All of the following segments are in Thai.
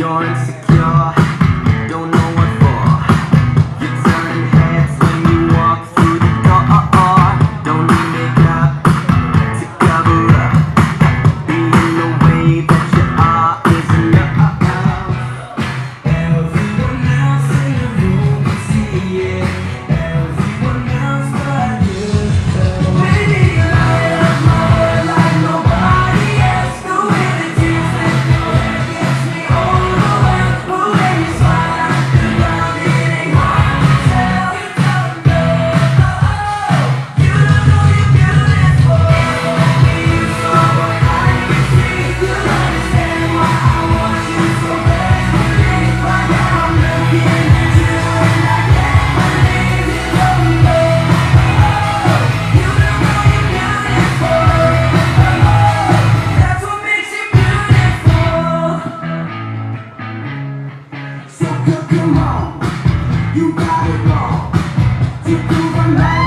You're insecure, you got it wrong. To prove I'm right,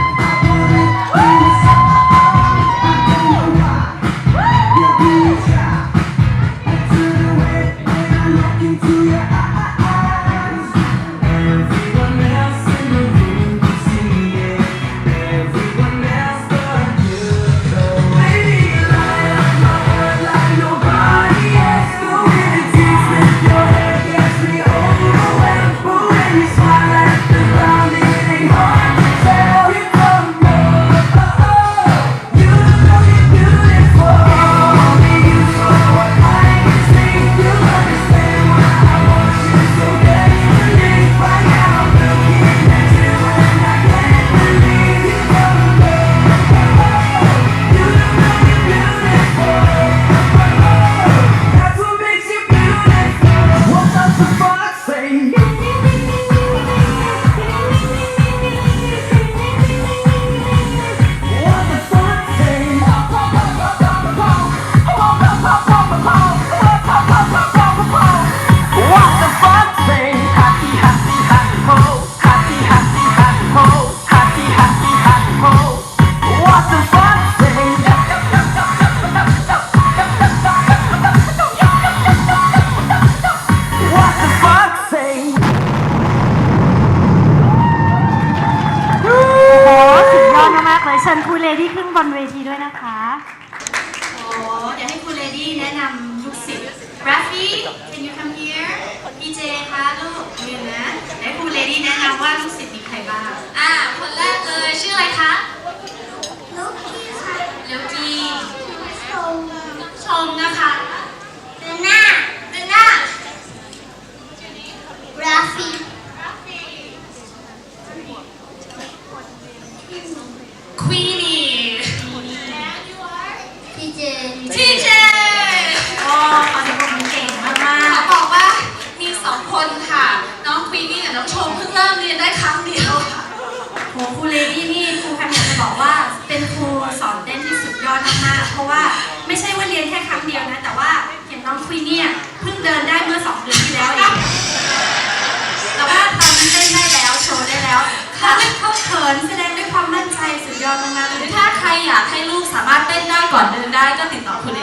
ดี้ขึ้นบนเวทีด้วยนะคะ โอ้เดี๋ยวให้คุณเลดี้แนะนำลูกศิษย์ Rafi can you come here พี่เจคะลูกยืนนะเดี๋ยวให้คุณเลดี้แนะนำว่าลูกศิษย์มีใครบ้าง อ่า คนแรกเลยชื่ออะไรคะลูกพี่ค่ะลูกี้ชมชมนะคะเดน่าเดน่าราฟี จทีเจโอ้ขอเสียงปรบมือเก่งมากขอบอกว่ามีสองคนค่ะ น้องควีนี่กับน้องชมเพิ่งเริ่มเรียนได้ครั้งเดียวค่ะๆโหครูเลดี้นี่ครูแคมอยากจะบอกว่าเป็นครูสอนเต้นที่สุดยอดมากๆเพราะว่าไม่ใช่ว่าเรียนแค่ครั้งเดียวนะ แต่ว่าอย่างน้องควีนเนี่ยเพิ่งเดินได้เมื่อสองเดือนที่แล้วเองแต่ว่าตอนนี้เต้นได้แล้วโชว์ได้แล้วเขาเขาเขินแสดงด้วยความมั่นใจสุดยอดมากๆ เต้นได้ก่อนเดินได้ก็ติดต่อคุณเลดี้